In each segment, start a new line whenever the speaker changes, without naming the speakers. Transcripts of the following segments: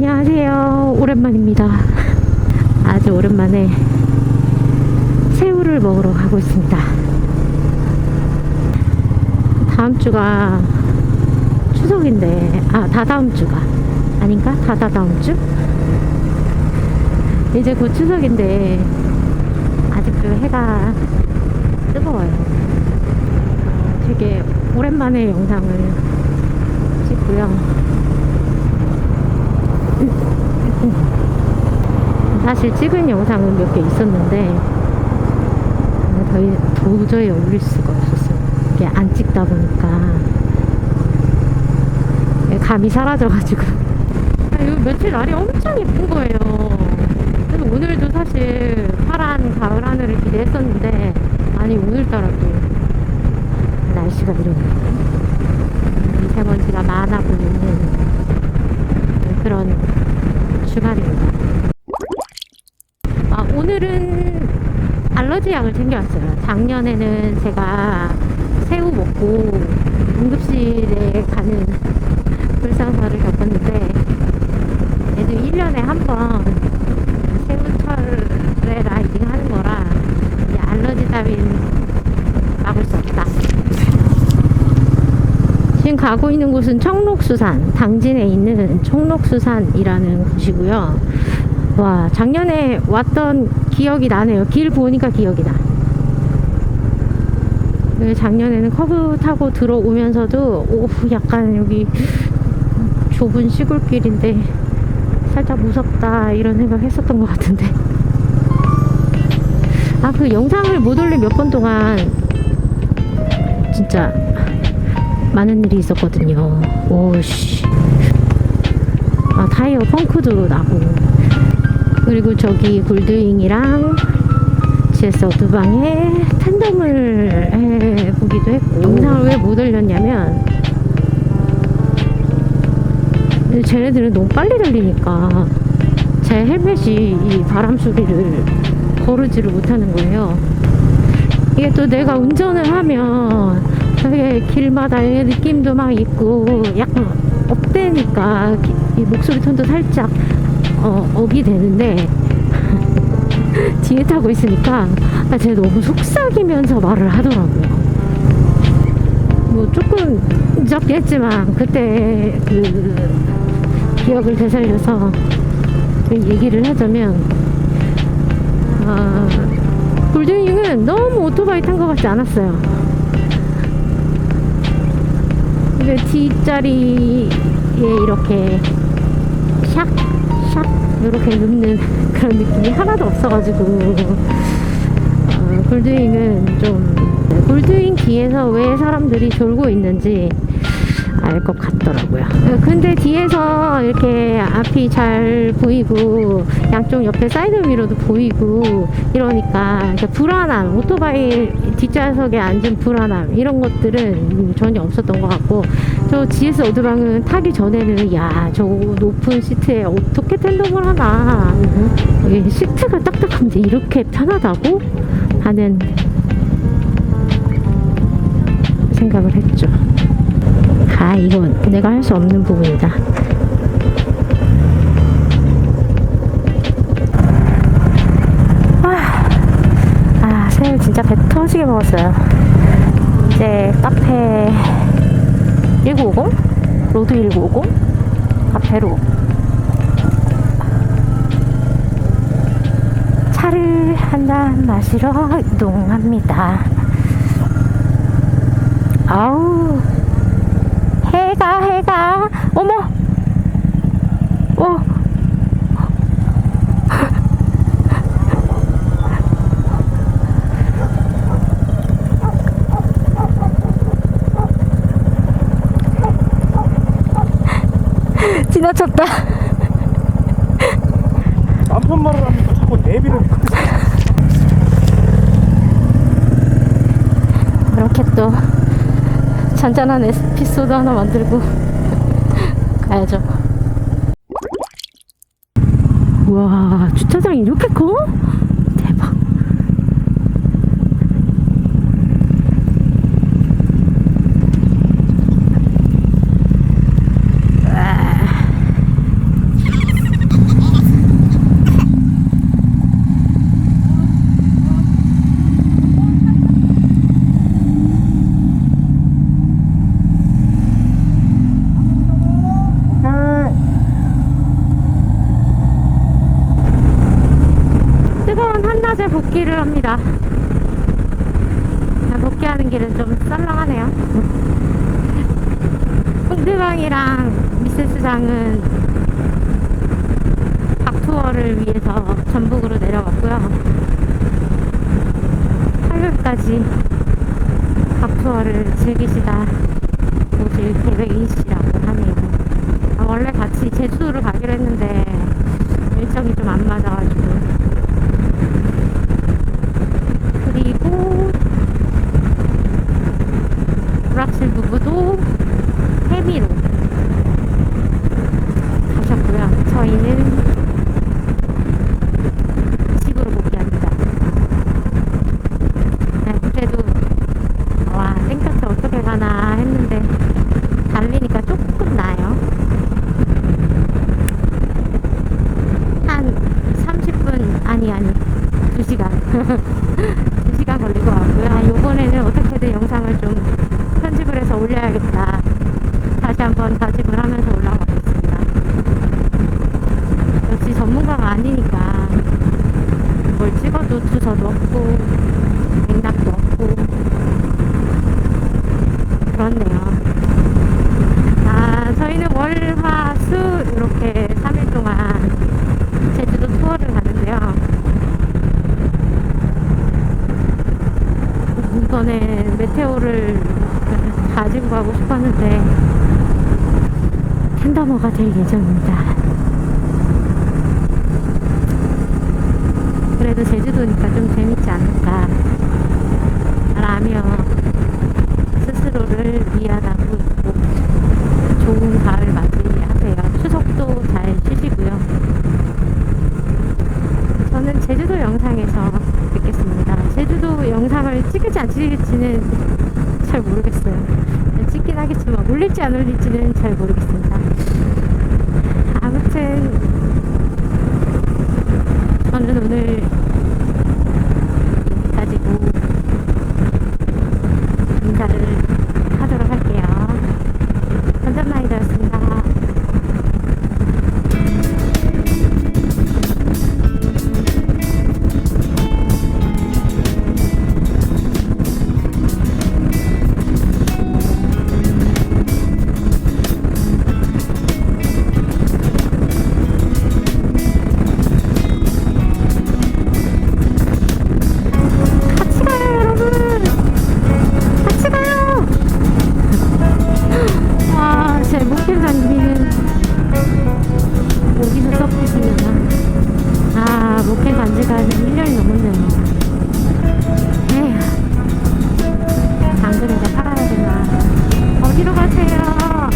안녕하세요. 오랜만입니다. 아주 오랜만에 새우를 먹으러 가고 있습니다. 다음 주가 추석인데, 아, 다다음 주가. 아닌가? 다다다음 주? 이제 곧 추석인데, 아직도 해가 뜨거워요. 되게 오랜만에 영상을 찍고요. 사실 찍은 영상은 몇 개 있었는데 더, 도저히 올릴 수가 없었어요. 이게 안 찍다 보니까 감이 사라져가지고 아, 요 며칠 날이 엄청 예쁜 거예요. 그래서 오늘도 사실 파란 가을 하늘을 기대했었는데 아니 오늘따라 또 날씨가 이러네. 미세먼지가 많아 보이는 그런 주말입니다. 아, 오늘은 약을 챙겨왔어요. 작년에는 제가 새우 먹고 응급실에 가는 불상사를 겪었는데 그래도 1년에 한 번 새우철에 라이딩 하는 거라 이제 알러지 따윈 막을 수 없다. 지금 가고 있는 곳은 청록수산, 당진에 있는 청록수산이라는 곳이고요. 와, 작년에 왔던 기억이 나네요. 길 보니까 기억이 나. 그 작년에는 커브 타고 들어오면서도, 오, 약간 여기 좁은 시골길인데 살짝 무섭다, 이런 생각 했었던 것 같은데. 아, 그 영상을 못 올린 몇 번 동안 진짜 많은 일이 있었거든요. 오씨. 아, 타이어 펑크도 나고. 그리고 저기 골드윙이랑 GS 어드방에 탄덤을 해보기도 했고. 영상을 왜 못 올렸냐면, 쟤네들은 너무 빨리 달리니까 제 헬멧이 이 바람 소리를 거르지를 못하는 거예요. 이게 또 내가 운전을 하면 되게 길마다의 느낌도 막 있고 약간 업되니까 이 목소리 톤도 살짝 어, 억이 되는데 뒤에 타고 있으니까 아, 쟤 너무 속삭이면서 말을 하더라고요. 뭐 조금 했지만 그때 그 기억을 되살려서 얘기를 하자면 아, 골든윙은 너무 오토바이 탄 것 같지 않았어요. 그 뒷자리에 이렇게 샥, 샥 이렇게 눕는 그런 느낌이 하나도 없어가지고. 어, 골드윙은 좀 골드윙 뒤에서 왜 사람들이 졸고 있는지 알 것 같더라고요. 근데 뒤에서 이렇게 앞이 잘 보이고 양쪽 옆에 사이드 미러도 보이고 이러니까 불안함, 오토바이 뒷좌석에 앉은 불안함 이런 것들은 전혀 없었던 것 같고 저 GS 어드방은 타기 전에는 야 저 높은 시트에 어떻게 텐덤을 하나 이게 시트가 딱딱한데 이렇게 편하다고 하는 생각을 했죠. 아, 이건 내가 할 수 없는 부분이다. 아, 아, 새우 진짜 배 터지게 먹었어요. 이제 카페 1950? 로드 1950? 카페로 차를 한 잔 마시러 이동합니다. 아우. 어머! 어! 지나쳤다.
남편 말을 하면서 자꾸 내비를
이렇게 또 잔잔한 에피소드 하나 만들고 가야죠. 와 주차장이 이렇게 커? 대박. 복귀를 합니다. 아, 복귀하는 길은 좀 썰렁하네요. 홍대방이랑 미세스장은 박투어를 위해서 전북으로 내려갔고요. 화요일까지 박투어를 즐기시다 오실 계획이시라고 하네요. 아, 원래 같이 제주도를 가기로 했는데 일정이 좀 안 맞아가지고 불확실 부부도 해미로 가셨고요. 저희는 집으로 복귀합니다. 네, 그래도 와 땡볕에 어떻게 가나 했는데 달리니까 조금 나아요. 한 30분 아니 아니 2시간 2시간 걸릴 것 같고요. 아, 요번에는 어떻게든 영상을 좀 편집을 해서 올려야겠다. 다시 한번 다짐을 하면서 올라가겠습니다. 역시 전문가가 아니니까 뭘 찍어도 주저도 없고 맥락도 없고 그렇네요. 아, 저희는 월, 화, 수 이렇게 3일 동안 제주도 투어를 가는데요. 이번에 메테오를 가지고 가고 싶었는데 텐더머가 될 예정입니다. 그래도 제주도니까 좀 재밌지 않을까 라며 스스로를 위안하고 있고 좋은 가을 맞이하세요. 추석도 잘 쉬시고요. 저는 제주도 영상에서 뵙겠습니다. 제주도 영상을 찍을지 안 찍을지는 잘 모르겠어요. 찍긴 하겠지만 올릴지 안 올릴지는 잘 모르겠습니다. 없는데요. 에휴, 당근이나 팔아야 되나. 어디로 가세요?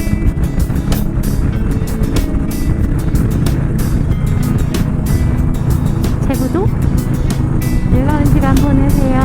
제부도? 즐거운 시간 보내세요.